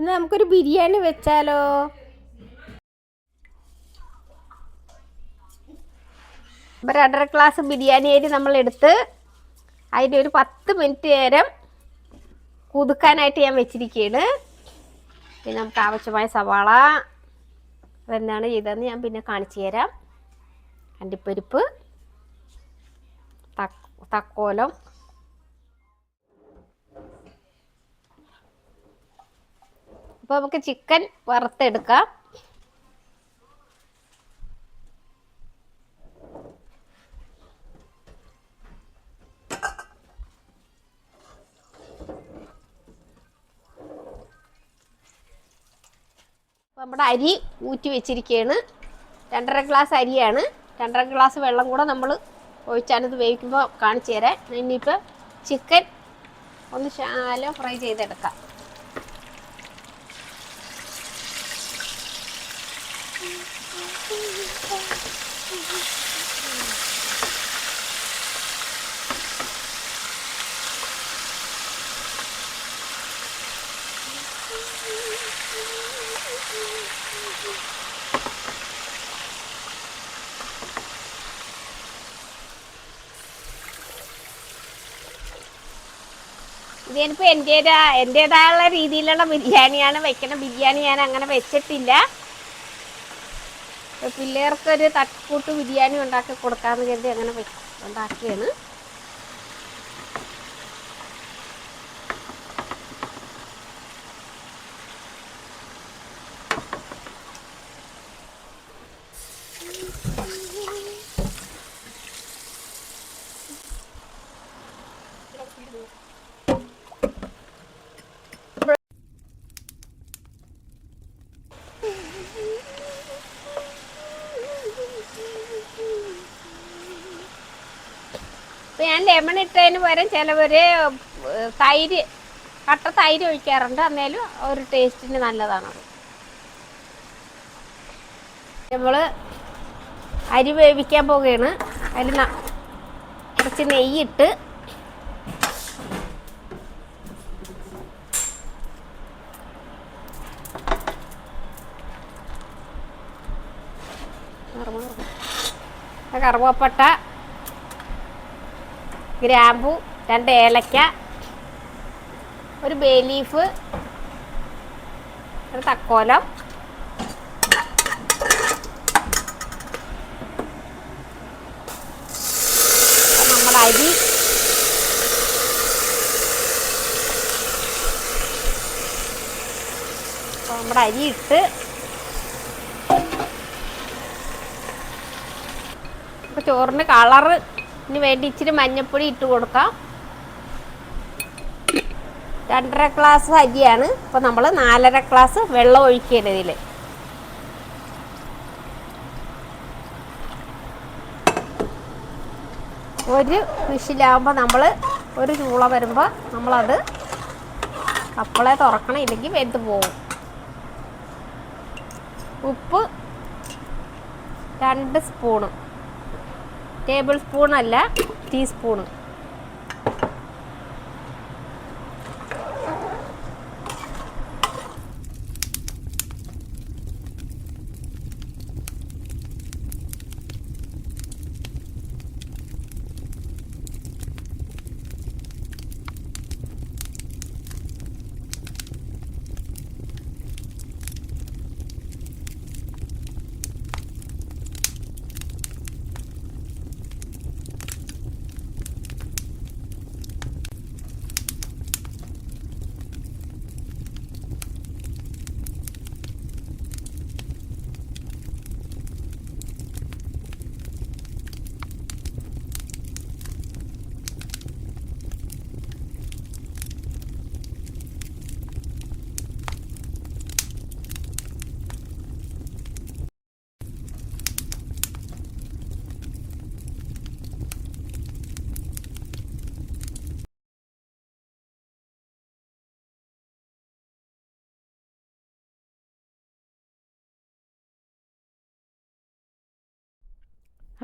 ഇന്ന് നമുക്കൊരു ബിരിയാണി വെച്ചാലോ? രണ്ടര ഗ്ലാസ് ബിരിയാണി അരി നമ്മൾ എടുത്ത് അതിന്റെ ഒരു പത്ത് മിനിറ്റ് നേരം കുതുക്കാനായിട്ട് ഞാൻ വെച്ചിരിക്കുകയാണ്. പിന്നെ നമുക്ക് ആവശ്യമായ സവാള അതെന്താണ് ചെയ്തതെന്ന് ഞാൻ പിന്നെ കാണിച്ചു തരാം. അണ്ടിപ്പരിപ്പ് തക്ക് തക്കോലം അപ്പോൾ നമുക്ക് ചിക്കൻ വറുത്തെടുക്കാം. നമ്മുടെ അരി ഊറ്റി വെച്ചിരിക്കുകയാണ് രണ്ടര ഗ്ലാസ് അരിയാണ്. രണ്ടര ഗ്ലാസ് വെള്ളം കൂടെ നമ്മൾ ഒഴിച്ചാണ് ഇത് വേവിക്കുമ്പോൾ കാണിച്ചു തരാം. ഇനിയിപ്പോൾ ചിക്കൻ ഒന്ന് ശാലം ഫ്രൈ ചെയ്തെടുക്കാം. ഇത് ഞാനിപ്പോൾ എന്റേതായുള്ള രീതിയിലുള്ള ബിരിയാണിയാണ് വെക്കണ. ബിരിയാണി ഞാൻ അങ്ങനെ വെച്ചിട്ടില്ല. പിള്ളേർക്കൊരു തട്ടിക്കൂട്ട് ബിരിയാണി ഉണ്ടാക്കി കൊടുക്കാന്ന് കരുതി അങ്ങനെ ഉണ്ടാക്കിയാണ്. ഇപ്പം ഞാൻ ലെമൺ ഇട്ടതിന് പകരം ചിലവർ തൈര് കട്ട തൈര് ഒഴിക്കാറുണ്ട്. അന്നേലും ഒരു ടേസ്റ്റിന് നല്ലതാണ് നമ്മൾ അരി വേവിക്കാൻ പോവുകയാണ്. അതിൽ കുറച്ച് നെയ്യിട്ട് കറുവപ്പട്ട ഗ്രാമ്പു രണ്ട് ഏലക്ക ഒരു ബേ ലീഫ് ഒരു തക്കോലം. നമ്മുടെ അരി. നമ്മുടെ അരി ഇട്ട് ചോറിന് ചോറിന് കളറിന് വേണ്ടി ഇച്ചിരി മഞ്ഞൾപ്പൊടി ഇട്ട് കൊടുക്കാം. രണ്ടര ഗ്ലാസ് അരിയാണ്. അപ്പോൾ നമ്മൾ നാലര ഗ്ലാസ് വെള്ളം ഒഴിക്കരുത് ഇതിൽ ഒരു വിഷിലാകുമ്പോൾ നമ്മൾ ഒരു ചൂള വരുമ്പോൾ നമ്മളത് കപ്പളെ തുറക്കണം ഇല്ലെങ്കിൽ വെന്ത് പോകും. ഉപ്പ് രണ്ട് സ്പൂണ്. ടേബിൾ സ്പൂൺ അല്ല ടീസ്പൂണ്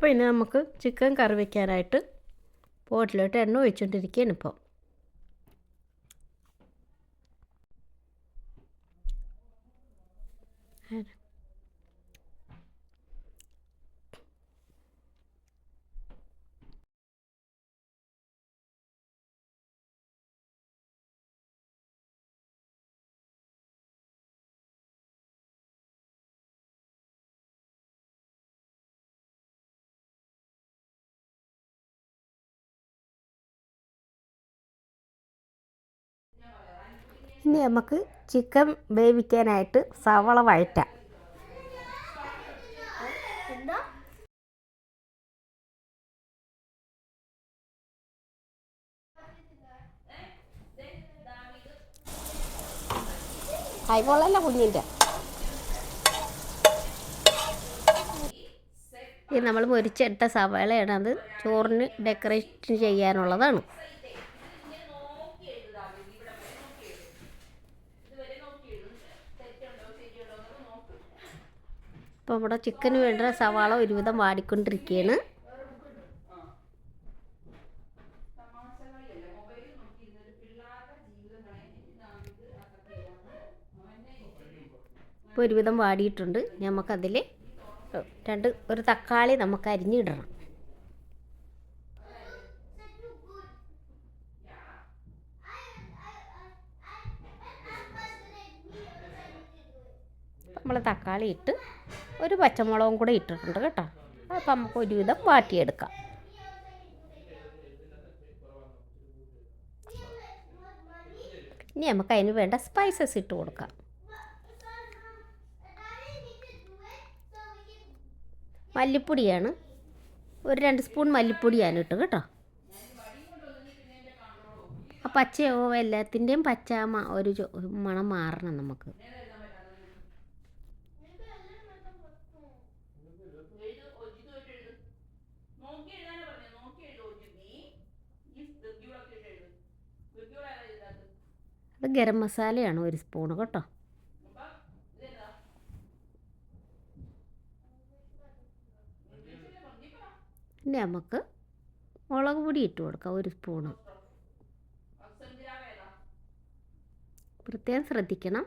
അപ്പോൾ ഇനി നമുക്ക് ചിക്കൻ കറി വയ്ക്കാനായിട്ട് പോട്ടിലോട്ട് എണ്ണ ഒഴിച്ചുകൊണ്ടിരിക്കുകയാണ് ഇപ്പോൾ ഇനി നമുക്ക് ചിക്കൻ വേവിക്കാനായിട്ട് സവള വഴറ്റാം. കൈപോളല്ല കുഞ്ഞിന്റെ. ഇത് നമ്മൾ മുരിച്ചിട്ട സവാളയാണ് അത് ചോറിന് ഡെക്കറേഷൻ ചെയ്യാനുള്ളതാണ്. ഇപ്പോൾ നമ്മുടെ ചിക്കന് വേണ്ട സവാള ഒരുവിധം വാടിക്കൊണ്ടിരിക്കുകയാണ് ഇപ്പോൾ ഒരുവിധം വാടിയിട്ടുണ്ട്. നമുക്കതിൽ രണ്ട് ഒരു തക്കാളി നമുക്ക് അരിഞ്ഞിടണം. നമ്മൾ തക്കാളി ഇട്ട് ഒരു പച്ചമുളകും കൂടെ ഇട്ടിട്ടുണ്ട് കേട്ടോ. അപ്പം നമുക്ക് ഒരുവിധം വാട്ടിയെടുക്കാം. ഇനി നമുക്ക് അതിന് വേണ്ട സ്പൈസസ് ഇട്ട് കൊടുക്കാം. മല്ലിപ്പൊടിയാണ്. ഒരു രണ്ട് സ്പൂൺ മല്ലിപ്പൊടിയാണ് ഇട്ട് കേട്ടോ. ആ പച്ചയോ എല്ലാത്തിന്റെയും പച്ച ഒരു മണം മാറണം നമുക്ക്. അത് ഗരം മസാലയാണ് ഒരു സ്പൂൺ കേട്ടോ. പിന്നെ നമുക്ക് മുളക് പൊടി ഇട്ട് കൊടുക്കാം ഒരു സ്പൂണ്. പ്രത്യേകം ശ്രദ്ധിക്കണം.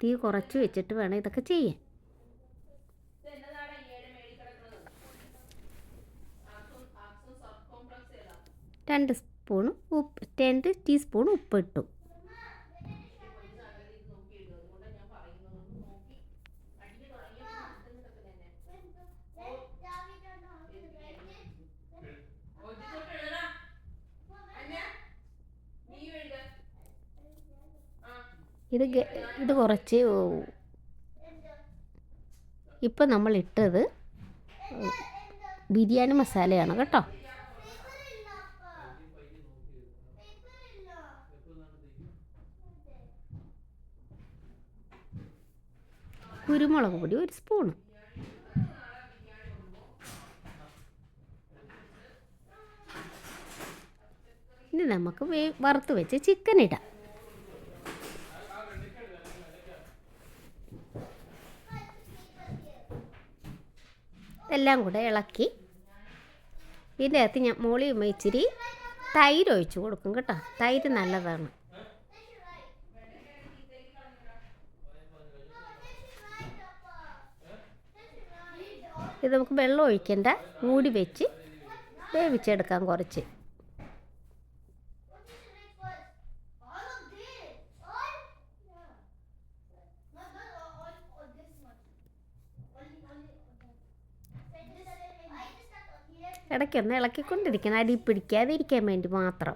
തീ കുറച്ച് വെച്ചിട്ട് വേണം ഇതൊക്കെ ചെയ്യാൻ. രണ്ട് സ്പൂൺ ഉപ്പ് രണ്ട് ടീസ്പൂൺ ഉപ്പ് ഇട്ടു ഇത് ഇത് കുറച്ച് ഇപ്പം നമ്മൾ ഇട്ടത് ബിരിയാണി മസാലയാണ് കേട്ടോ. കുരുമുളക് പൊടി ഒരു സ്പൂണ്. ഇനി നമുക്ക് വറുത്ത് വെച്ച് ചിക്കൻ ഇടാം. ഇതെല്ലാം കൂടെ ഇളക്കി. ഇതിന്റെ അകത്ത് ഞാൻ മോളി ഇച്ചിരി തൈര് ഒഴിച്ചു കൊടുക്കും കേട്ടോ. തൈര് നല്ലതാണ്. ഇത് നമുക്ക് വെള്ളം ഒഴിക്കണ്ട മൂടി വെച്ച് വേവിച്ചെടുക്കാം കുറച്ച്. ഇടയ്ക്കൊന്ന് ഇളക്കിക്കൊണ്ടിരിക്കണം പിടിക്കാതെ ഇരിക്കാൻ വേണ്ടി മാത്രം.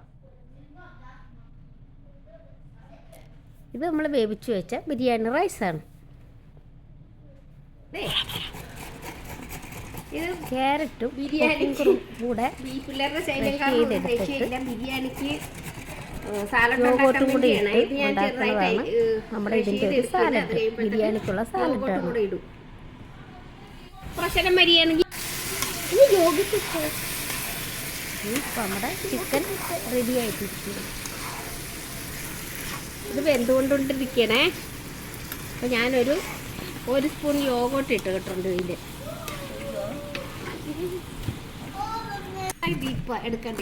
ഇത് നമ്മൾ വേവിച്ചു വെച്ച ബിരിയാണി റൈസാണ്. ഇത് ക്യാരറ്റും ബിരിയാണിക്ക് കൂടെ. ബിരിയാണിക്ക് യോഗോട്ടും കൂടി ഇട്ട് ഉണ്ടാക്കുന്നതാണ് നമ്മുടെ ഇതിന്റെ ഒരു സാലഡ് ബിരിയാണിക്കുള്ള സാലഡാണ് ഇടും. പ്രശ്നം വരികയാണെങ്കിൽ നമ്മുടെ ചിക്കൻ റെഡി ആയിട്ടിരിക്കുന്നു. ഇത് വെന്തുകൊണ്ടിരിക്കണേ. അപ്പോൾ ഞാനൊരു ഒരു സ്പൂൺ യോഗോട്ട് ഇട്ട് കിട്ടുന്നുണ്ട് ഇപ്പൊ എടുക്കണ്ട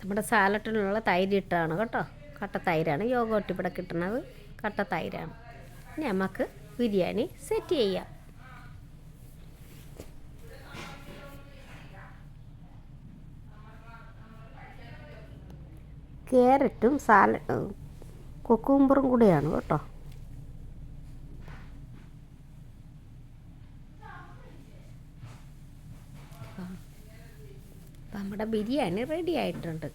നമ്മുടെ സാലഡിനുള്ള തൈര് ഇട്ടാണ് കേട്ടോ. കട്ട തൈരാണ് യോഗോട്ട് ഇവിടെ കിട്ടുന്നത് കട്ട തൈരാണ്. ഇനി നമുക്ക് ബിരിയാണി സെറ്റ് ചെയ്യാം. ക്യാരറ്റും സാല കുക്കുംബറും കൂടെയാണ് കേട്ടോ. നമ്മുടെ ബിരിയാണി റെഡി ആയിട്ടുണ്ട്.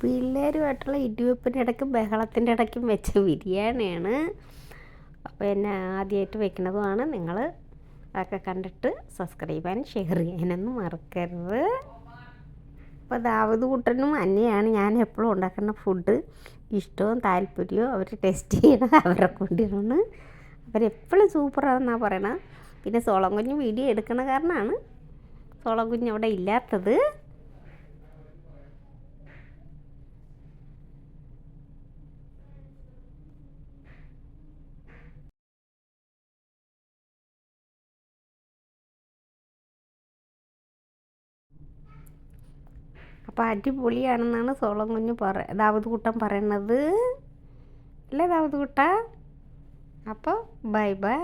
പിള്ളേരുമായിട്ടുള്ള ഇടിവെപ്പിന്റെ ഇടയ്ക്കും ബഹളത്തിന്റെ ഇടയ്ക്കും വെച്ച ബിരിയാണിയാണ്. അപ്പോൾ എന്നെ ആദ്യമായിട്ട് വെക്കുന്നതുമാണ്. നിങ്ങൾ അതൊക്കെ കണ്ടിട്ട് സബ്സ്ക്രൈബ് ആൻഡ് ഷെയർ ചെയ്യാനൊന്നും മറക്കരുത്. അപ്പോൾ ദാവത് കൂട്ടനും അന്നെയാണ് ഞാൻ എപ്പോഴും ഉണ്ടാക്കുന്ന ഫുഡ് ഇഷ്ടവും താല്പര്യവും അവർ ടെസ്റ്റ് ചെയ്യണത് അവരെ കൊണ്ടിരുന്ന് അവരെപ്പോഴും സൂപ്പറാണെന്നാണ് പറയണത് പിന്നെ സോളം കുഞ്ഞ് വീഡിയോ എടുക്കുന്ന കാരണമാണ് സോളം കുഞ്ഞ് അവിടെ ഇല്ലാത്തത്. അപ്പോൾ അടിപൊളിയാണെന്നാണ് സോളം കുഞ്ഞ് പറ ദാവത് കൂട്ടൻ പറയണത്. അല്ലേ ദാവത് കൂട്ട അപ്പോൾ ബൈ ബൈ.